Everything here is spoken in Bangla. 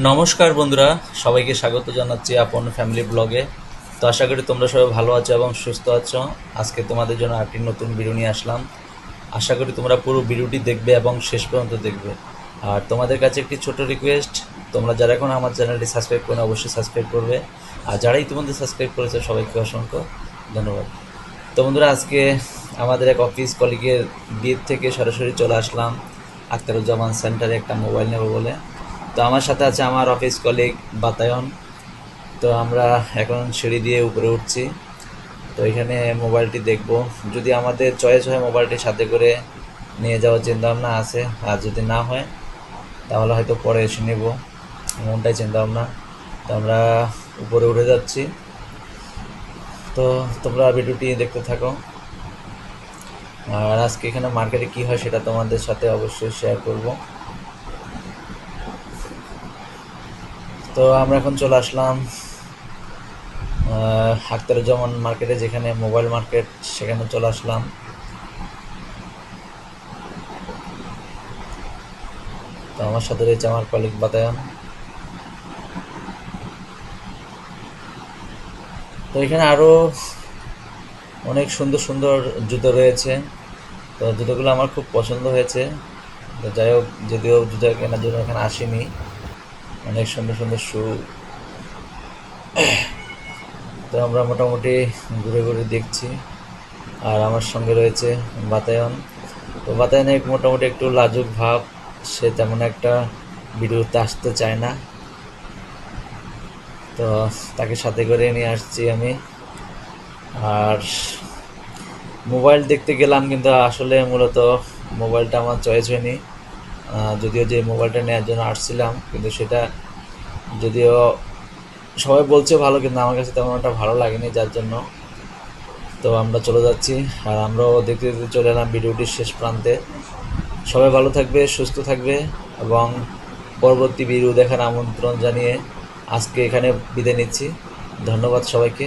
নমস্কার বন্ধুরা, সবাইকে স্বাগত জানাচ্ছি আপন ফ্যামিলি ব্লগে। তো আশা করি তোমরা সবাই ভালো আছো এবং সুস্থ আছো। আজকে তোমাদের জন্য একটি নতুন ভিডিও নিয়ে আসলাম। আশা করি তোমরা পুরো ভিডিওটি দেখবে এবং শেষ পর্যন্ত দেখবে। আর তোমাদের কাছে একটি ছোট রিকোয়েস্ট তোমরা যারা এখন আমার চ্যানেলটি সাবস্ক্রাইব করে অবশ্যই সাবস্ক্রাইব করবে। আর যারা ইতিমধ্যে সাবস্ক্রাইব করেছে, সবাইকে অসংখ্য ধন্যবাদ। তো বন্ধুরা, আজকে আমাদের এক অফিস কলিগের বিয়ের থেকে সরাসরি চলে আসলাম। আখতারুজ্জামান সেন্টারে একটা মোবাইল নেব বলে। তো আমার সাথে আছে আমার অফিস কলিগ বাতায়ন। তো আমরা এখন সিঁড়ি দিয়ে উপরে উঠছি। তো এখানে মোবাইলটি দেখব। যদি আমাদের চয়েস হয় মোবাইলটি সাথে করে নিয়ে যাওয়ার চিন্তাভাবনা আছে। আর যদি না হয়, তাহলে হয়তো পরে এসে নেব। এমনটাই চিন্তাভাবনা। তো আমরা উপরে উঠে যাচ্ছি। তো তোমরা ভিডিওটি দেখতে থাকো। আর আজকে এখানে মার্কেটে কি হয় সেটা তোমাদের সাথে অবশ্যই শেয়ার করব। তো আমরা এখন চলে আসলাম আখতারুজ্জামান মার্কেটে, যেখানে মোবাইল মার্কেট, সেখানে চলে আসলাম। তো আমার সাথে রয়েছে আমার কলিগ বাতায়ন। তো এখানে আরও অনেক সুন্দর সুন্দর জুতো রয়েছে। তো জুতোগুলো আমার খুব পছন্দ হয়েছে। তো যাই হোক, যদিও জুতো কেনার জন্য এখানে আসিনি। অনেক সুন্দর সুন্দর শু। তো আমরা মোটামুটি ঘুরে ঘুরে দেখছি। আর আমার সঙ্গে রয়েছে বাতায়ন। তো বাতায়নে মোটামুটি একটু লাজুক ভাব, সে তেমন একটা ভিডিওতে আসতে চায় না। তো তাকে সাথে করে নিয়ে আসছি আমি। আর মোবাইল দেখতে গেলাম কিন্তু আসলে মূলত মোবাইলটা আমার চয়েস হয়নি। যদিও যে মোবাইলটা নেওয়ার জন্য আসছিলাম, কিন্তু সেটা যদিও সবাই বলছে ভালো, কিন্তু আমার কাছে তেমন একটা ভালো লাগেনি যার জন্য। তো আমরা চলে যাচ্ছি, আর আমরাও দেখতে দেখতে চলে এলাম ভিডিওটির শেষ প্রান্তে। সবাই ভালো থাকবে, সুস্থ থাকবে, এবং পরবর্তী ভিডিও দেখার আমন্ত্রণ জানিয়ে আজকে এখানে বিদায় নিচ্ছি। ধন্যবাদ সবাইকে।